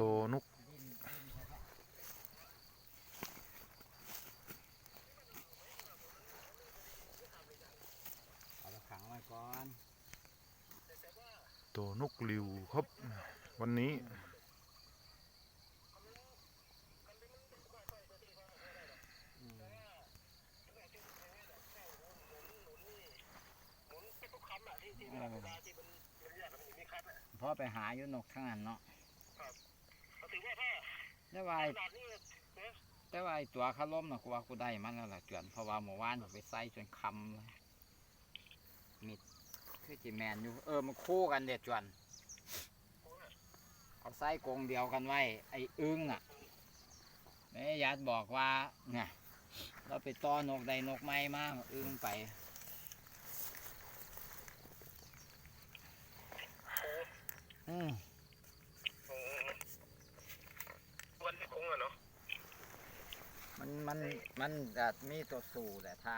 ตัวนกเอาไปขังไว้ก่อนตัวนกลิวครับ วันนี้อืมเออพ่อไปหาอยู่นกทั้งนั้นเนาะ แต่ว่าไอ้แต่ว่าไอ้ตัวขาล้มนะกูว่ากูได้มันแล้วล่ะจวนเพราะว่าเมื่อวานผมไปใส่จนคำเลยมิดคือจีแมนอยู่เออมันคู่กันเด็ดจวนเอาไส้กรงเดียวกันไว้ไอ้อึ้งอะแม่ยัดบอกว่าเนี่ยเราไปต้อนกใดนกไม้มาอึ้งไป อืม วันคงอะเนาะ มันมันมันจะมีตัวสู่แหละถ้า